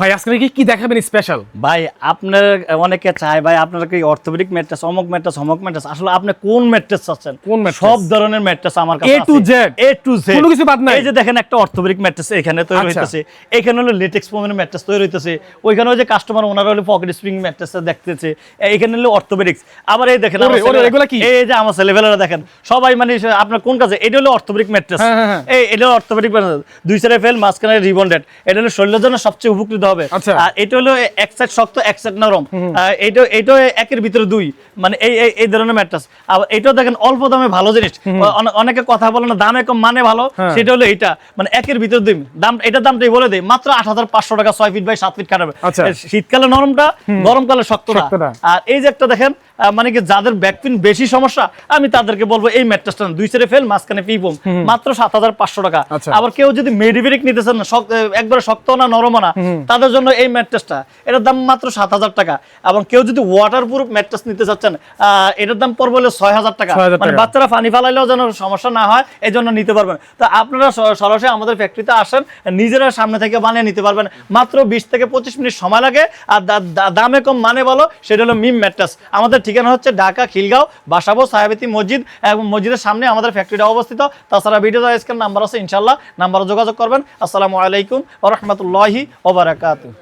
ভাই আজকে কি কি দেখাবেন স্পেশাল ভাই আপনার অনেকে চায় ভাই আপনার কি অর্থোপেডিক ম্যাট্রেস অমক ম্যাট্রেস অমক ম্যাট্রেস? আসলে আপনি কোন ম্যাট্রেস চাচ্ছেন? কোন? সব ধরনের ম্যাট্রেস আমার কাছে A to Z? A to Z কোনো কিছু বাদ নাই? এই যে দেখেন একটা অর্থোপেডিক ম্যাট্রেস এখানে তৈরি আচ্ছা। হইতেছে। এখানে হলো লেটেক্স ফোমের ম্যাট্রেস তৈরি হইতেছে। ওইখানে ওই যে কাস্টমার ওনারা হলো পকেট স্প্রিং ম্যাট্রেস দেখতেছে। এখানে হলো অর্থোপেডিক্স আবার এই দেখেন এগুলা কি? এই যে আমার ছেলেবেলারা দেখেন। সবাই মানে আপনার কোন কাজে? এটা হলো অর্থোপেডিক ম্যাট্রেস। হ্যাঁ, হ্যাঁ, হ্যাঁ। এই এটা হলো অর্থোপেডিক ম্যাট্রেস। দুই সাইডে ফেল মাঝখানে রিবন্ডেড এটা হলো শরীরের জন্য সবচেয়ে উপকৃত হবে। আচ্ছা। আর এটা হলো এক সাইড শক্ত এক সাইড নরম। আহ, এইটা এইটা একের ভিতরে দুই। মানে এই এই- ধরনের ম্যাট্রেস। আবার এটাও দেখেন অল্প দামে ভালো জিনিস। অনেকে কথা বলে না দামে কম মানে ভালো। হ্যাঁ। সেটা হলো এটা। মানে একের ভিতরে দুই। দাম এটার দামটাই বলে দেয় মাত্র আট হাজার পাঁচশো টাকা ছয় ফিট বাই সাত ফিট কাটাবে। আচ্ছা। শীতকালে নরমটা গরমকালে শক্তটা। আর এই যে একটা দেখেন মানে কি যাদের ব্যাক পেন বেশি সমস্যা আমি তাদেরকে বলব এই ম্যাট্রেসটা। দুই সাইডে ফেল মাঝখানে পিপম মাত্র সাত হাজার পাঁচশো টাকা। আচ্ছা। আবার কেউ যদি মেডিভেরিক নিতেছেন না শক- একবারে শক্ত না নরম না তাদের জন্য এই ম্যাট্রেসটা এটার দাম মাত্র সাত হাজার টাকা। এবং কেউ যদি ওয়াটার প্রুফ ম্যাট্রেস নিতে চাচ্ছেন আহ, এটার দাম পড়বে হলো ছয় হাজার টাকা। 6,000 মানে বাচ্চারা পানি ফালাইলেও যেন সমস্যা না হয় এই জন্য নিতে পারবেন। তো আপনারা সরাসরি আমাদের ফ্যাক্টরিতে আসেন নিজেরা সামনে থেকে বানিয়ে নিতে পারবেন। মাত্র বিশ থেকে পঁচিশ মিনিট সময় লাগে আর দামে কম মানে বলো সেটা হলো মিম ম্যাট্রেস আমাদের ঠিকানা হচ্ছে ঢাকা খিলগাঁও বাসাবো সাহেবেতি মসজিদ এবং মসজিদের সামনে আমাদের ফ্যাক্টরিটা অবস্থিত। তাছাড়া ভিডিও স্ক্যান নাম্বার আছে ইনশাল্লাহ নাম্বারে যোগাযোগ করবেন। আসসালামু আলাইকুম রহমতুল্লাহি ওবরাকাতু وبرکاتہ۔